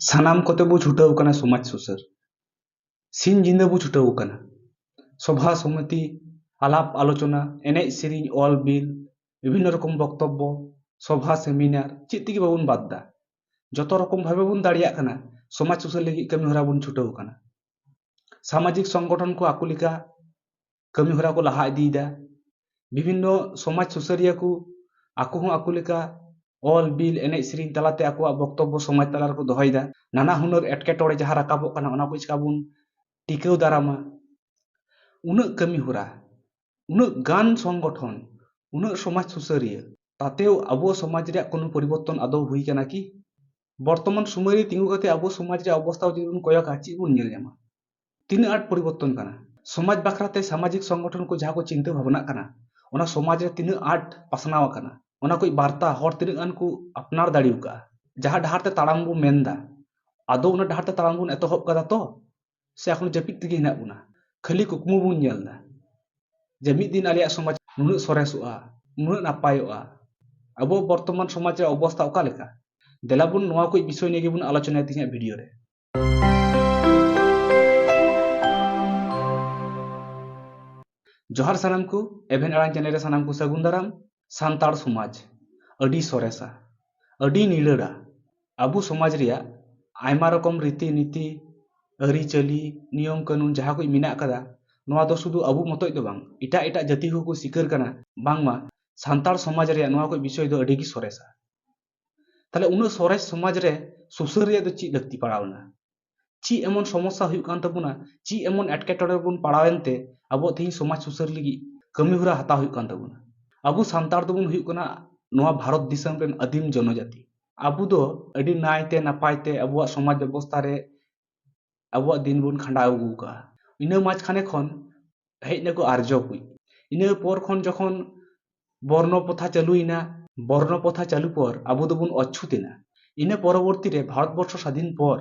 ᱥᱟᱱᱟᱢ ᱠᱚᱛᱮ ᱵᱚ ᱪᱷᱩᱴᱟᱹᱣ ᱠᱟᱱᱟ ᱥᱚᱢᱟᱡᱽ ᱥᱩᱥᱟᱹᱨ ᱥᱤᱧ ᱧᱤᱫᱟᱹ ᱵᱚ ᱪᱷᱩᱴᱟᱹᱣ ᱠᱟᱱᱟ ᱥᱚᱵᱷᱟ ᱥᱚᱢᱤᱛᱤ আলাপ আলোচনা এনএইচ সিরিং অল বিল বিভিন্ন রকম বক্তব্য সভা সেমিনার চিত থেকে বাবুন বাদ দা যত রকম ভাবে বুন দাঁড়িয়ে কানা সমাজ সুসের লাগি কামি হরা বুন ছুটাও কানা সামাজিক সংগঠন কো আকুলিকা কামি হরা কো লাহা ইদিদা বিভিন্ন সমাজ সুসারিয়া কো আকু হু আকুলিকা ᱚᱞ ᱵᱤᱞ ᱮᱱᱮᱡ ᱥᱮᱨᱮᱧ ᱛᱟᱞᱟᱛᱮ ᱟᱠᱚᱣᱟᱜ ᱵᱚᱠᱛᱚᱵᱵᱚ ᱥᱚᱢᱟᱡᱽ ᱛᱟᱞᱟ ᱨᱮᱠᱚ ᱫᱚᱦᱚᱭᱮᱫᱟ ᱱᱟᱱᱟ ᱦᱩᱱᱟᱹᱨ ᱮᱴᱠᱮᱴᱚᱬᱮ ᱡᱟᱦᱟᱸ ᱨᱟᱠᱟᱵᱚᱜ ᱠᱟᱱᱟ ᱚᱱᱟ ᱠᱚ ᱪᱤᱠᱟ ᱵᱚᱱ ᱴᱤᱠᱟᱹᱣ ᱫᱟᱨᱟᱢᱟ ᱩᱱᱟᱹᱜ ᱠᱟᱹᱢᱤ ᱦᱚᱨᱟ ᱩᱱᱟᱹᱜ গাᱱ সংগঠন ᱩᱱᱟᱹᱜ সমাজ সুᱥᱟᱹᱨᱤᱭᱟᱹ তাতেও ᱟᱵᱚ ᱥᱚᱢᱟᱡᱽ ᱨᱮᱭᱟᱜ কোনো ᱯᱚᱨᱤᱵᱚᱨᱛᱚᱱ ᱟᱫᱚ ᱦᱩᱭ ᱠᱟᱱᱟ ᱠᱤ বর্তমান সময় ᱨᱮ ᱛᱤᱸᱜᱩ ᱠᱟᱛᱮ ᱟᱵᱚ ᱥᱚᱢᱟᱡᱽ ᱨᱮᱭᱟᱜ অবস্থᱟ যদি ᱵᱚᱱ ᱠᱚᱭᱚᱜᱟ ᱪᱮᱫ ᱵᱚᱱ ᱧᱮᱞ ᱧᱟᱢᱟ ᱛᱤᱱᱟᱹᱜ ᱟᱸᱴ ᱯᱚᱨᱤᱵᱚᱨᱛᱚᱱ ᱠᱟᱱᱟ ᱥᱚᱢᱟᱡᱽ ᱵᱟᱠᱷᱨᱟᱛᱮ ᱥᱟᱢᱟᱡᱤᱠ সংগঠন ᱠᱚ ᱡᱟᱦᱟᱸ ᱠᱚ ᱪᱤᱱᱛᱟᱹ ᱵᱷᱟᱵᱱᱟᱜ ᱠᱟᱱᱟ ᱚᱱᱟ ᱥᱚᱢᱟᱡᱽ ᱨᱮ ᱛᱤᱱᱟᱹᱜ ᱟᱸᱴ ᱯᱟᱥᱱᱟᱣ ᱟᱠᱟᱱᱟ ᱚᱱᱟ ᱠᱚ ᱵᱟᱨᱛᱟ ᱦᱚᱲ ᱛᱤᱱᱟᱹᱜ ᱜᱟᱱ ᱠᱚ ᱟᱯᱱᱟᱨ ᱫᱟᱲᱮ ᱟᱠᱟᱫᱼᱟ ᱡᱟᱦᱟᱸ ᱰᱟᱦᱟᱨ ᱛᱮ ᱛᱟᱲᱟᱢ ᱵᱚᱱ ᱢᱮᱱᱫᱟ ᱟᱫᱚ ᱚᱱᱟ ᱰᱟᱦᱟᱨ ᱛᱮ ᱛᱟᱲᱟᱢ ᱵᱚᱱ ᱮᱛᱚᱦᱚᱵ ᱠᱟᱫᱟ ᱛᱚ ᱥᱮ ᱮᱠᱷᱚᱱ ᱡᱟᱹᱯᱤᱫ ᱛᱮᱜᱮ ᱦᱮᱱᱟᱜ ᱵᱚᱱᱟ ᱠᱷᱟᱹᱞᱤ ᱠᱩᱠᱢᱩ ᱵᱚᱱ ᱧᱮᱞ ᱮᱫᱟ ᱡᱮ ᱢᱤᱫ ᱫᱤᱱ ᱟᱞᱮᱭᱟᱜ ᱥᱚᱢᱟᱡᱽ ᱱᱩᱱᱟᱹᱜ ᱥᱚᱨᱮᱥᱚᱜᱼᱟ ᱱᱩᱱᱟᱹᱜ ᱱᱟᱯᱟᱭᱚᱜᱼᱟ ᱟᱵᱚ ᱵᱚᱨᱛᱚᱢᱟᱱ ᱥᱚᱢᱟᱡᱽ ᱨᱮ ᱚᱵᱚᱥᱛᱷᱟ ᱚᱠᱟ ᱞᱮᱠᱟ ᱫᱮᱞᱟᱵᱚᱱ ᱱᱚᱣᱟ ᱠᱚ ᱵᱤᱥᱚᱭ ᱱᱤᱭᱮ ᱜᱮᱵᱚᱱ ᱟᱞᱳᱪᱚᱱᱟᱭ ᱛᱤᱧᱟᱹᱜ ᱵᱷᱤᱰᱤᱭᱳ ᱨᱮ ᱡᱚᱦᱟᱨ ᱥᱟᱱᱟᱢ ᱠᱚ ᱮᱵᱷᱮᱱ ᱟᱲᱟᱝ ᱪᱮᱱᱮᱞ ᱨᱮ ᱥᱟᱱᱟᱢ ᱠᱚ ᱥᱟᱹᱜᱩᱱ ᱫᱟᱨᱟᱢ ᱥᱟᱱᱛᱟᱲ ᱥᱚᱢᱟᱡᱽ ᱟᱹᱰᱤ ᱥᱚᱨᱮᱥᱟ ᱟᱹᱰᱤ ᱱᱤᱨᱟᱹᱲᱟ ᱟᱵᱚ ᱥᱚᱢᱟᱡᱽ ᱨᱮᱭᱟᱜ ᱟᱭᱢᱟ ᱨᱚᱠᱚᱢ ᱨᱤᱛᱤ ᱱᱤᱛᱤ ᱟᱹᱨᱤᱪᱟᱹᱞᱤ ᱱᱤᱭᱚᱢ ᱠᱟᱹᱱᱩᱱ ᱡᱟᱦᱟᱸ ᱠᱚ ᱢᱮᱱᱟᱜ ᱟᱠᱟᱫᱟ ᱱᱚᱣᱟ ᱫᱚ ᱥᱩᱫᱷᱩ ᱟᱵᱚ ᱢᱚᱛᱚᱡ ᱫᱚ ᱵᱟᱝ ᱮᱴᱟᱜ ᱮᱴᱟᱜ ᱡᱟᱹᱛᱤ ᱦᱚᱸᱠᱚ ᱥᱤᱠᱟᱹᱨ ᱠᱟᱱᱟ ᱵᱟᱝᱢᱟ ᱥᱟᱱᱛᱟᱲ ᱥᱚᱢᱟᱡᱽ ᱨᱮᱭᱟᱜ ᱱᱚᱣᱟ ᱠᱚ ᱵᱤᱥᱚᱭ ᱫᱚ ᱟᱹᱰᱤᱜᱮ ᱥᱚᱨᱮᱥᱟ ᱛᱟᱦᱞᱮ ᱩᱱᱟᱹᱜ ᱥᱚᱨᱮᱥ ᱥᱚᱢᱟᱡᱽ ᱨᱮ ᱥᱩᱥᱟᱹᱨ ᱨᱮᱭᱟᱜ ᱫᱚ ᱪᱮᱫ ᱞᱟᱹᱠᱛᱤ ᱯᱟᱲᱟᱣᱱᱟ ᱪᱮᱫ ᱮᱢᱚᱱ ᱥᱚᱢᱚᱥᱥᱟ ᱦᱩᱭᱩᱜ ᱠᱟᱱ ᱛᱟᱵᱚᱱᱟ ᱪᱮᱫ ᱮᱢᱚᱱ ᱮᱴᱠᱮᱴᱚᱬᱮ ᱵᱚᱱ ᱯᱟᱲᱟᱣᱮᱱᱛᱮ ᱟᱵᱚ ᱛᱮᱦᱮᱧ ᱥᱚᱢᱟᱡᱽ ᱥᱩᱥᱟᱹᱨ ᱞᱟᱹᱜᱤᱫ ᱠᱟᱹᱢᱤᱦᱚᱨᱟ ᱦᱟᱛᱟᱣ ᱦᱩᱭᱩᱜ ᱠᱟᱱ ᱛᱟᱵᱚᱱᱟ ᱟᱵᱚ ᱥᱟᱱᱛᱟᱲ ᱫᱚᱵᱚᱱ ᱦᱩᱭᱩᱜ ᱠᱟᱱᱟ ᱱᱚᱣᱟ ᱵᱷᱟᱨᱚᱛ ᱫᱤᱥᱚᱢ ᱨᱮᱱ ᱟᱹᱫᱤᱢ ᱡᱚᱱᱚᱡᱟᱹᱛᱤ ᱟᱵᱚ ᱫᱚ ᱟᱹᱰᱤ ᱱᱟᱭᱛᱮ ᱱᱟᱯᱟᱭᱛᱮ ᱟᱵᱚᱣᱟᱜ ᱥᱚᱢᱟᱡᱽ ᱵᱮᱵᱚᱥᱛᱷᱟ ᱨᱮ ᱟᱵᱚᱣᱟᱜ ᱫᱤᱱ ᱵᱚᱱ ᱠᱷᱟᱸᱰᱟᱣ ᱟᱹᱜᱩ ᱟᱠᱟᱫᱼᱟ ᱤᱱᱟᱹ ᱢᱟঝখানে ᱠᱷᱚᱱ ᱦᱮᱡ ᱱᱟᱠᱚ ᱟᱨᱡᱚ ᱠᱚ ᱤᱱᱟᱹ ᱯᱚᱨ ᱠᱷᱚᱱ ᱡᱚᱠᱷᱚᱱ ᱵᱚᱨᱱᱚ ᱯᱨᱚᱛᱷᱟ ᱪᱟᱹᱞᱩᱭᱮᱱᱟ ᱵᱚᱨᱱᱚ ᱯᱨᱚᱛᱷᱟ ᱪᱟᱹᱞᱩ ᱯᱚᱨ ᱟᱵᱚ ᱫᱚᱵᱚᱱ ᱚᱪᱷᱩᱛ ᱮᱱᱟ ᱤᱱᱟᱹ ᱯᱚᱨᱚᱵᱚᱨᱛᱤ ᱨᱮ ᱵᱷᱟᱨᱚᱛᱵᱚᱨᱥᱚ ᱥᱟᱹᱫᱷᱤᱱ ᱯᱚᱨ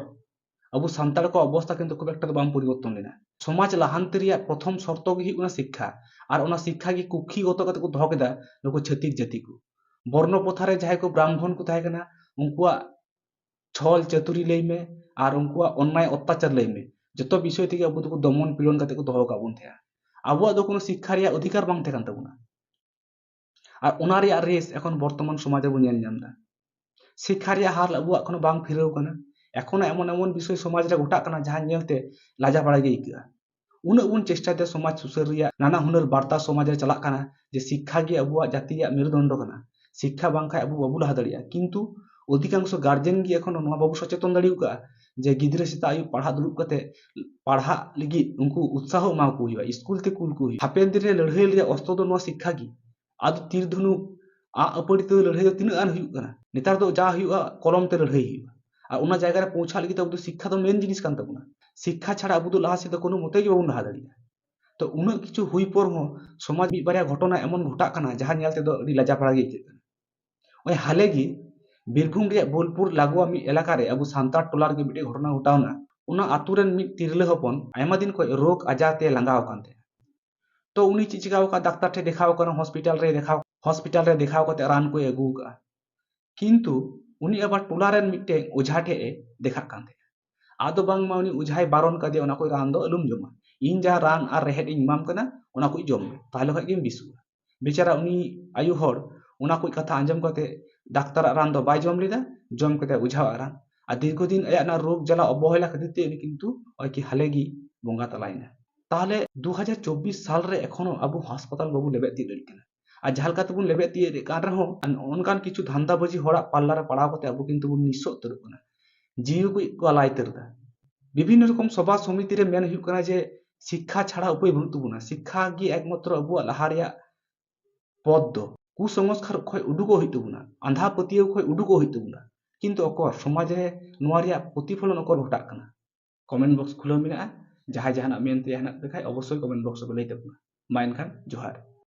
ᱟᱵᱚ ᱥᱟᱱᱛᱟᱲ ᱠᱚ ᱚᱵᱚᱥᱛᱟ ᱠᱤᱱᱛᱩ ᱠᱷᱩᱵ ᱮᱠᱴᱟ ᱫᱚ ᱵᱟᱝ ᱯᱚᱨᱤᱵᱚᱨᱛᱚᱱ ᱞᱮᱱᱟ ᱥᱚᱢᱟᱡᱽ ᱞᱟᱦᱟᱱᱛᱤ ᱨᱮᱭᱟᱜ ᱯᱨᱚᱛᱷᱚᱢ ᱥᱚᱨᱛᱚ ᱜᱮ ᱦᱩᱭᱩᱜ ᱠᱟᱱᱟ ᱥᱤᱠᱠᱷᱟ ᱟᱨ ᱚᱱᱟ ᱥᱤᱠᱠᱷᱟ ᱜᱮ ᱠᱩᱠᱷᱤᱜᱚᱛᱚ ᱠᱟᱛᱮ ᱠᱚ ᱫᱚᱦᱚ ᱠᱮᱫᱟ ᱱᱩᱠᱩ ᱪᱷᱟᱹᱛᱤᱠ ᱡᱟᱹᱛᱤ ᱠᱚ ᱵᱚᱨᱱᱚ ᱯᱨᱚᱛᱷᱟ ᱨᱮ ᱡᱟᱦᱟᱸᱭ ᱠᱚ ᱵᱨᱟᱦᱢᱚᱱ ᱠᱚ ᱛᱟᱦᱮᱸ ᱠᱟᱱᱟ ᱩᱱᱠᱩᱣᱟᱜ ᱪᱷᱚᱞ ᱪᱟᱹᱛᱩᱨᱤ ᱞᱟᱹᱭ ᱢᱮ ᱟᱨ ᱩᱱᱠᱩᱣᱟᱜ ᱚᱱᱱᱟᱭ ᱚᱛᱛᱟᱪᱟᱨ ᱞᱟᱹᱭ ᱢᱮ ᱡᱚᱛᱚ ᱵᱤᱥᱚᱭ ᱛᱮᱜᱮ ᱟᱵᱚ ᱫᱚᱠᱚ ᱫᱚᱢᱚᱱ ᱯᱤᱞᱚᱱ ᱠᱟᱛᱮ ᱠᱚ ᱫᱚᱦᱚ ᱟᱠᱟᱫ ᱵᱚᱱ ᱛᱟᱦᱮᱸᱜᱼᱟ ᱟᱵᱚᱣᱟᱜ ᱫᱚ কোনো শিক্ষᱟ ᱨᱮᱭᱟᱜ অধিকার ᱵᱟᱝ ᱛᱟᱦᱮᱸ ᱠᱟᱱ ᱛᱟᱵᱚᱱᱟ আর ওনা রেᱭᱟᱜ রেস এখন বর্তমান সমাজে বন ᱧᱮᱞ ᱧᱟᱢ ᱮᱫᱟ শিক্ষা ᱨᱮᱭᱟᱜ হার ᱟᱵᱚᱣᱟᱜ কোনো বাᱝ ফিরাᱣ ᱠᱟᱱᱟ ᱮᱠᱷᱚᱱ ᱮᱢᱚᱱ ᱮᱢᱚᱱ ᱵᱤᱥᱚᱭ ᱥᱚᱢᱟᱡᱽ ᱨᱮ ᱜᱷᱚᱴᱟᱜ ᱠᱟᱱᱟ ᱡᱟᱦᱟᱸ ᱧᱮᱞᱛᱮ ᱞᱟᱡᱟ ᱵᱟᱲᱟ ᱜᱮ ᱟᱹᱭᱠᱟᱹᱜᱼᱟ ᱩᱱᱟᱹᱜ ᱵᱚᱱ ᱪᱮᱥᱴᱟᱭᱛᱮ ᱥᱚᱢᱟᱡᱽ ᱥᱩᱥᱟᱹᱨ ᱨᱮᱭᱟᱜ ᱱᱟᱱᱟ ᱦᱩᱱᱟᱹᱨ ᱵᱟᱨᱛᱟ ᱥᱚᱢᱟᱡᱽ ᱨᱮ ᱪᱟᱞᱟᱜ ᱠᱟᱱᱟ ᱡᱮ ᱥᱤᱠᱠᱷᱟ ᱜᱮ ᱟᱵᱚᱣᱟᱜ ᱡᱟᱹᱛᱤᱭᱟᱜ ᱢᱮᱨᱩᱫᱚᱱᱰᱚ ᱠᱟᱱᱟ ᱥᱤᱠᱠᱷᱟ ᱵᱟᱝᱠᱷᱟᱱ ᱟᱵᱚ ᱵᱟᱵᱚ ᱞᱟᱦᱟ ᱫᱟᱲᱮᱭᱟᱜᱼᱟ ᱠᱤᱱᱛᱩ ᱚᱫᱷᱤᱠᱟᱝᱥᱚ ᱜᱟᱨᱡᱮᱱ ᱜᱮ ᱮᱠᱷᱚᱱ ᱱᱚᱣᱟ ᱵᱟᱵᱚ ᱥᱚᱪᱮᱛᱚᱱ ᱫᱟᱲᱮ ᱟᱠᱟᱫᱼᱟ ᱡᱮ ᱜᱤᱫᱽᱨᱟᱹ ᱥᱮᱛᱟᱜ ᱟᱹᱭᱩᱵ ᱯᱟᱲᱦᱟᱜ ᱫᱩᱲᱩᱵ ᱠᱟᱛᱮ ᱯᱟᱲᱦᱟᱜ ᱞᱟᱹᱜᱤᱫ ᱩᱱᱠᱩ ᱩᱛᱥᱟᱦᱚ ᱮᱢᱟ ᱠᱚ ᱦᱩᱭᱩᱜᱼᱟ ᱥᱠᱩᱞ ᱛᱮ ᱠᱩᱞ ᱠᱚ ᱦᱩᱭᱩᱜᱼᱟ ᱦᱟᱯᱮᱱ ᱫᱤᱱ ᱨᱮ ᱞᱟᱹᱲᱦᱟᱹᱭ ᱨᱮᱭᱟᱜ ᱚᱥᱛᱚ ᱫᱚ ᱱᱚᱣᱟ ᱥᱤᱠᱠᱷᱟ ᱜᱮ ᱟᱫᱚ ᱛᱤᱨ ᱫᱷᱩᱱᱩᱠ ᱟᱜ ᱟᱹᱯᱟᱹᱲᱤ ᱛᱮ ᱞᱟᱹᱲᱦᱟᱹᱭ ᱫᱚ ᱛᱤᱱᱟᱹᱜ ᱜᱟᱱ ᱦᱩᱭᱩᱜ ᱠᱟᱱᱟ ᱱᱮᱛᱟᱨ ᱫᱚ ᱡᱟ ᱦᱩᱭᱩᱜᱼᱟ ᱠᱚᱞᱚᱢ ᱛᱮ ᱞᱟᱹᱲᱦᱟᱹᱭ ᱦᱩᱭᱩᱜᱼᱟ আর ওনার জায়গায় পৌঁছালে কিন্তু আবুদুল শিক্ষা তো মেন জিনিস কানত না শিক্ষা ছাড়া আবুদুল লাহাসি তো কোনো মতেই বাবুন না দাঁড়িয়ে তো উনার কিছু হুই পর সমাজ বিবার ঘটনা এমন ঘটা কানা যাহা নিয়ে তো আদি লাজাপাড়া গে কে ওই হালে গে বীরভূম বোলপুর লাগোয়া মি এলাকা আবু সান্তার টোলার গে মিটে ঘটনা ঘটাওনা ওনা আতুরেন মিদ তিরলে হপন আয়মা দিন কই রোগ আজাতে লাঙ্গাও কানতে। তো উনি চি চিচিকাও কা ডাক্তার ঠে দেখাও কারণ হসপিটাল রে দেখাও হসপিটাল রে দেখাও করতে রান কই আগুগা কিন্তু ᱩᱱᱤ ᱟᱵᱟᱨ ᱴᱚᱞᱟᱨᱮᱱ ᱢᱤᱫᱴᱮᱱ ᱚᱡᱷᱟ ᱴᱷᱮᱡ ᱮ ᱫᱮᱠᱷᱟᱜ ᱠᱟᱱ ᱛᱟᱦᱮᱸᱜᱼᱟ ᱟᱫᱚ ᱵᱟᱝᱢᱟ ᱩᱱᱤ ᱚᱡᱷᱟᱭ ᱵᱟᱨᱚᱱ ᱠᱟᱫᱮᱭᱟ ᱚᱱᱟ ᱠᱚ ᱨᱟᱱ ᱫᱚ ᱟᱞᱚᱢ ᱡᱚᱢᱟ ᱤᱧ ᱡᱟᱦᱟᱸ ᱨᱟᱱ ᱟᱨ ᱨᱮᱦᱮᱫ ᱤᱧ ᱮᱢᱟᱢ ᱠᱟᱱᱟ ᱚᱱᱟ ᱠᱚ ᱡᱚᱢ ᱢᱮ ᱛᱟᱦᱚᱞᱮ ᱠᱷᱟᱡ ᱜᱮᱢ ᱵᱮᱥᱚᱜᱼᱟ ᱵᱮᱪᱟᱨᱟ ᱩᱱᱤ ᱟᱭᱩ ᱦᱚᱲ ᱚᱱᱟ ᱠᱚ ᱠᱟᱛᱷᱟ ᱟᱸᱡᱚᱢ ᱠᱟᱛᱮ ᱰᱟᱠᱛᱟᱨᱟᱜ ᱨᱟᱱ ᱫᱚ ᱵᱟᱭ ᱡᱚᱢ ᱞᱮᱫᱟ ᱡᱚᱢ ᱠᱟᱛᱮ ᱚᱡᱷᱟᱣᱟᱜ ᱨᱟᱱ ᱟᱨ ᱫᱤᱨᱜᱷᱚᱫᱤᱱ ᱟᱭᱟᱜ ᱚᱱᱟ ᱨᱳᱜᱽ ᱡᱟᱞᱟ ᱚᱵᱚᱦᱮᱞᱟ ᱠᱷᱟᱹᱛᱤᱨ ᱛᱮ ᱩᱱᱤ ᱠᱤᱱᱛᱩ ᱚᱭᱠᱤ ᱦᱟᱞᱮᱜᱮ ᱵᱚᱸᱜᱟ ᱛᱟᱞᱟᱭᱮᱱᱟ ᱛᱟᱦᱚᱞᱮ ᱫᱩ ᱦᱟᱡᱟᱨ ᱪᱚᱵᱽᱵᱤᱥ ᱥᱟᱞᱨᱮ ᱮᱠᱷᱚᱱᱚ ᱟᱵᱚ ᱦᱟᱥᱯᱟᱛᱟᱞ ᱵᱟᱵᱚ ᱞᱮᱵᱮᱫ ᱤᱫᱤ ᱫᱟᱲᱮᱭᱟᱜ ᱠᱟᱱᱟ ᱟᱨ ᱡᱟᱦᱟᱸ ᱞᱮᱠᱟ ᱛᱮᱵᱚᱱ ᱞᱮᱵᱮᱫ ᱛᱤᱭᱟᱹᱜ ᱠᱟᱱ ᱨᱮᱦᱚᱸ ᱚᱱᱠᱟᱱ ᱠᱤᱪᱷু ᱫᱷᱟᱱᱫᱟᱵᱟᱡᱤ ᱦᱚᱲᱟᱜ ᱯᱟᱞᱞᱟᱨᱮ ᱯᱟᱲᱟᱣ ᱠᱟᱛᱮ ᱟᱵᱚ ᱠᱤᱱᱛᱩ ᱵᱚᱱ ᱱᱤᱥᱥᱚ ᱩᱛᱟᱹᱨᱚᱜ ᱠᱟᱱᱟ ᱡᱤᱣᱤ ᱠᱚ ᱠᱚ ᱟᱞᱟᱭ ᱩᱛᱟᱹᱨ ᱮᱫᱟ ᱵᱤᱵᱷᱤᱱᱱᱚ ᱨᱚᱠᱚᱢ ᱥᱚᱵᱷᱟ ᱥᱚᱢᱤᱛᱤ ᱨᱮ ᱢᱮᱱ ᱦᱩᱭᱩᱜ ᱠᱟᱱᱟ ᱡᱮ শিক্ষা ছাড়া উপায় বানুক তাবুনা শিক্ষা ᱜᱮ একমাত্র আবুয়া লাহা ᱨᱮᱭᱟᱜ পথ ᱫᱚ কুসংস্কার খয় উডুকো হই তাবুনা আন্ধা পাতিয়ে খয় উডুকো হই তাবুনা কিন্তু অকর সমাজ রে নোয়া রেয়া প্রতিফলন অকর ঘটাক কানা কমেন্ট বক্স খুলে মেনা যাহা যাহানা মেনতে যাহানা দেখাই অবশ্যই কমেন্ট বক্স লাই তাবুনা মা এনখান জোহার